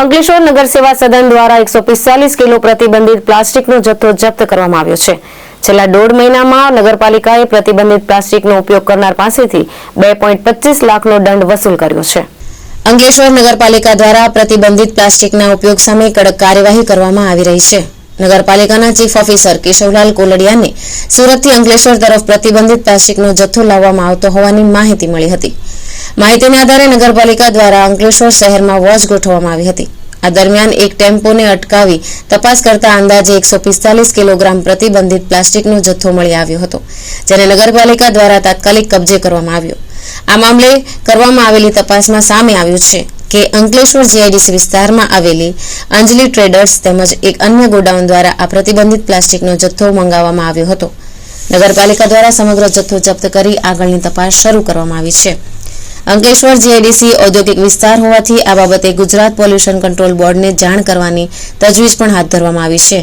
અંકલેશ્વર નગર સેવા સદન દ્વારા એકસો કિલો પ્રતિબંધિત પ્લાસ્ટિકનો જથ્થો જપ્ત કરવામાં આવ્યો છે. છેલ્લા દોઢ મહિનામાં નગરપાલિકાએ પ્રતિબંધિત પ્લાસ્ટિકનો ઉપયોગ કરનાર પાસેથી બે લાખનો દંડ વસૂલ કર્યો છે. અંકલેશ્વર નગરપાલિકા દ્વારા પ્રતિબંધિત પ્લાસ્ટિકના ઉપયોગ સામે કડક કાર્યવાહી કરવામાં આવી રહી છે. નગરપાલિકાના ચીફ ઓફિસર કેશવલાલ કોલડિયાને સુરતથી અંકલેશ્વર તરફ પ્રતિબંધિત પ્લાસ્ટિકનો જથ્થો લાવવામાં આવતો હોવાની માહિતી મળી હતી. માહિતીના આધારે નગરપાલિકા દ્વારા અંકલેશ્વર શહેરમાં વોચ ગોઠવવામાં આવી હતી. આ દરમિયાન એક ટેમ્પોને અટકાવી તપાસ કરતા અંદાજે એકસો પિસ્તાલીસ કિલોગ્રામ પ્રતિબંધિત પ્લાસ્ટિકનો જથ્થો મળી આવ્યો હતો, જેને નગરપાલિકા દ્વારા તાત્કાલિક કબજે કરવામાં આવ્યો. આ મામલે કરવામાં આવેલી તપાસમાં સામે આવ્યું છે કે અંકલેશ્વર જીઆઈડીસી વિસ્તારમાં આવેલી અંજલિ ટ્રેડર્સ તેમજ એક અન્ય ગોડાઉન દ્વારા આ પ્રતિબંધિત પ્લાસ્ટિકનો જથ્થો મંગાવવામાં આવ્યો હતો. નગરપાલિકા દ્વારા સમગ્ર જથ્થો જપ્ત કરી આગળની તપાસ શરૂ કરવામાં આવી છે. અંકલેશ્વર જીઆઈડીસી ઔદ્યોગિક વિસ્તાર હોવાથી આ બાબતે ગુજરાત પોલ્યુશન કંટ્રોલ બોર્ડને જાણ કરવાની તજવીજ પણ હાથ ધરવામાં આવી છે.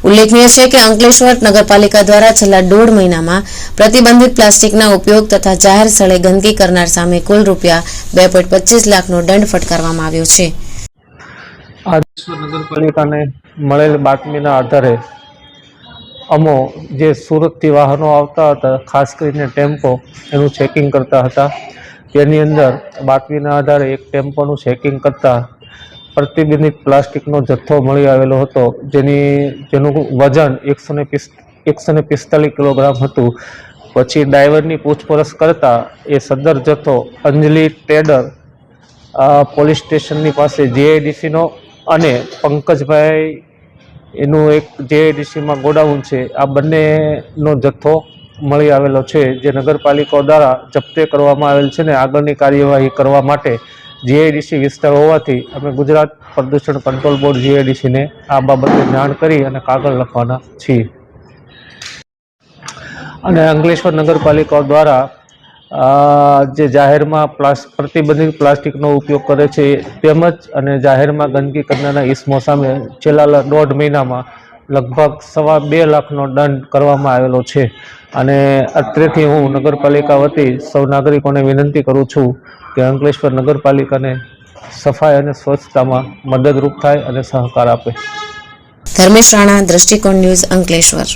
ઉલ્લેખનીય છે કે અંકલેશ્વર નગરપાલિકા દ્વારા છેલ્લા દોઢ મહિનામાં પ્રતિબંધિત પ્લાસ્ટિકના ઉપયોગ તથા જાહેર સ્થળે ગંદકી કરનાર સામે કુલ રૂપિયા બે પોઈન્ટ પચીસ લાખનો દંડ ફટકારવામાં આવ્યો છે. આદેશ્વર નગરપાલિકાને મળેલ બાતમીના આધારે અમો જે સુરતથી વાહનો આવતા હતા, ખાસ કરીને ટેમ્પો, એનું ચેકિંગ કરતા હતા. તેની અંદર બાતમીના આધારે એક ટેમ્પોનું ચેકિંગ કરતા પ્રતિબંધિત પ્લાસ્ટિકનો જથ્થો મળી આવેલો હતો, જેની, જેનું વજન એકસો ને એકસો પિસ્તાલીસ કિલોગ્રામ હતું. પછી ડ્રાઈવરની પૂછપરછ કરતા એ સદર જથ્થો અંજલિ ટ્રેડર પોલીસ સ્ટેશનની પાસે જીઆઈડીસીનો અને પંકજભાઈ એનું એક જીઆઈડીસીમાં ગોડાઉન છે. આ બંનેનો જથ્થો મળી આવેલો છે, જે નગરપાલિકા દ્વારા જપ્તે કરવામાં આવેલ છે ને આગળની કાર્યવાહી કરવા માટે જીઆઈડીસી વિસ્તાર હોવાથી અમે ગુજરાત પ્રદૂષણ કંટ્રોલ બોર્ડ જીઆઈડીસીને આ બાબતે જાણ કરી અને કાગળ લખવાના છીએ. અને અંકલેશ્વર નગરપાલિકા દ્વારા જે જાહેરમાં પ્લાસ, પ્રતિબંધિત પ્લાસ્ટિકનો ઉપયોગ કરે છે, તેમજ અને જાહેરમાં ગંદકી કરનારા ઇસમો સામે છેલ્લા દોઢ મહિનામાં લગભગ સવા બે લાખનો દંડ કરવામાં આવેલો છે. અને અત્રેથી હું નગરપાલિકા વતી સૌ નાગરિકોને વિનંતી કરું છું કે અંકલેશ્વર નગરપાલિકાને સફાઈ અને સ્વચ્છતામાં મદદરૂપ થાય અને સહકાર આપે. ધર્મેશ રાણા, દ્રષ્ટિકોણ ન્યૂઝ અંકલેશ્વર.